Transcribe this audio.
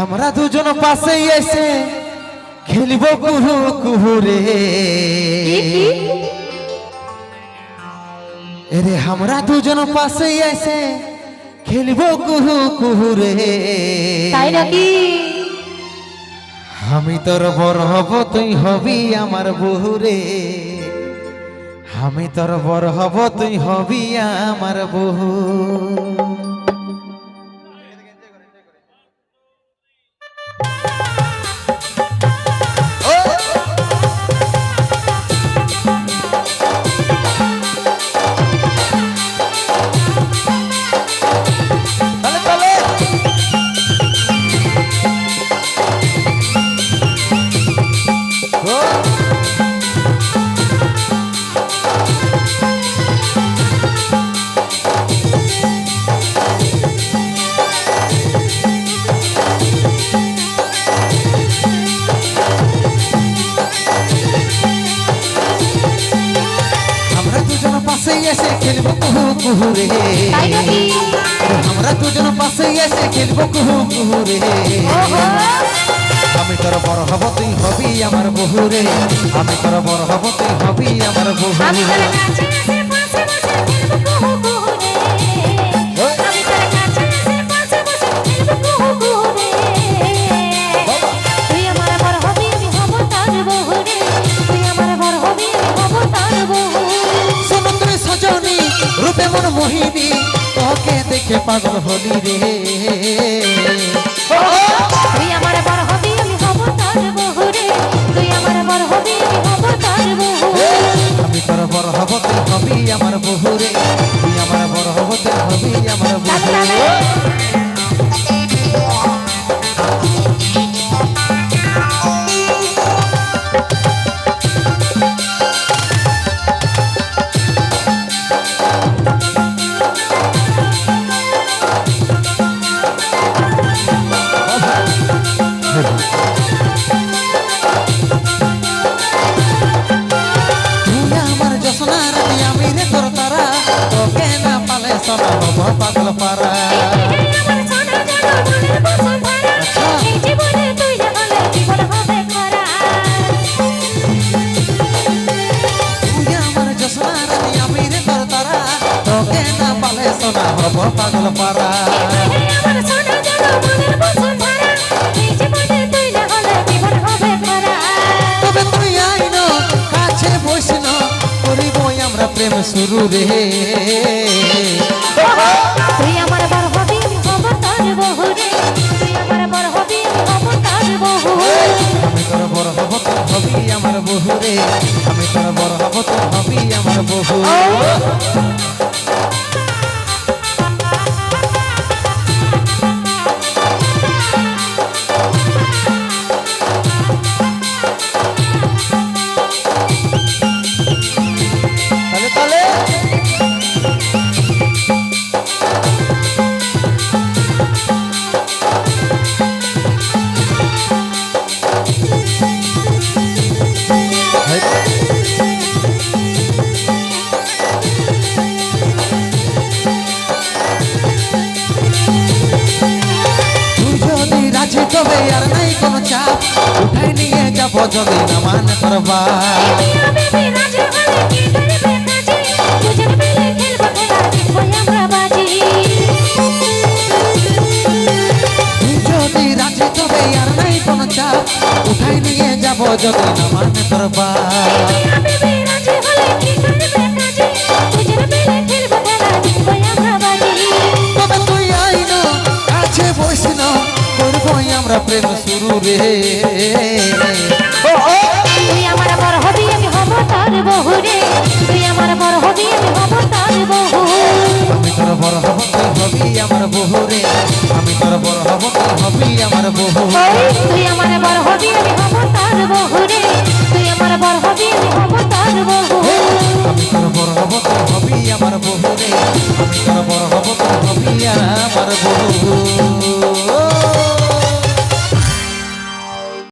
আমরা দুজন পাশে এসে খেলব কুহু কুহু রে। আমরা দুজন পাশে এসে খেলব কুহু কুহু রে। তাই নাকি? আমি তোর বড় হব তুই হবি আমার বহু রে। আমি তোর বড় হব তুই হবি আমার বহু খেলব কুহু কুহু রে। আমরা দুজন পাশে এসে খেলব কুহু কুহু রে। আমি তোর বড় হব তুই হবি আমার বহু রে। আমি তোর বড় হব তুই হবি আমার বহু আমি তোকে দেখে পাগল হলি রে। তুই আমার বড় হবি আমি হব তোর বহু রে। তুই আমার বড় হবি আমি হব তোর বহু আমি তোর বড় হব তুই হবি আমার বহু রে। তুই আমার বড় হব তুই হবি আমার বহু সোনা হব পাগল পারা সোনা হবে খরা তুই প্রেম শুরু রে। তুই আমার বড় হবি আমি হব তোর বহু রে। তুই আমার বড় হবি আমি বহু আমি তোর বড় হব তোর হবি আমার বহু রে। আমি তোর বড় হব তোর হবি আমার বহু তবে আর নাই কোনো চাপ উঠাই নিয়ে যাব যদি না মানে তোর বাপ আমি রাজি হলে কি করবে কাজে দুজন মিলে খেলবো খেলা দেখবো আমরা বাজি তুই যদি রাজি তবে আর নাই কোনো চাপ উঠাই নিয়ে যাব যদি না মানে তোর বাপ আমি রাজি হলে কি করবে প্রেম শুরু রে। তুই আমার বড় হবি আমি হব তার বহু রে। তুই আমার বড় হবি আমি হব তার বহু আমি তোর বড় হব তুই হবি আমার বহু রে। আমি তোর বড় হব তুই হবি আমার বহু তুই আমার বড় হবি আমি হব তার বহু রে। তুই আমার বড় হবি আমি হব তার বহু আমি তোর বড় হব তুই হবি আমার বহু রে। আমি তোর বড় হব তুই হবি আমার বহু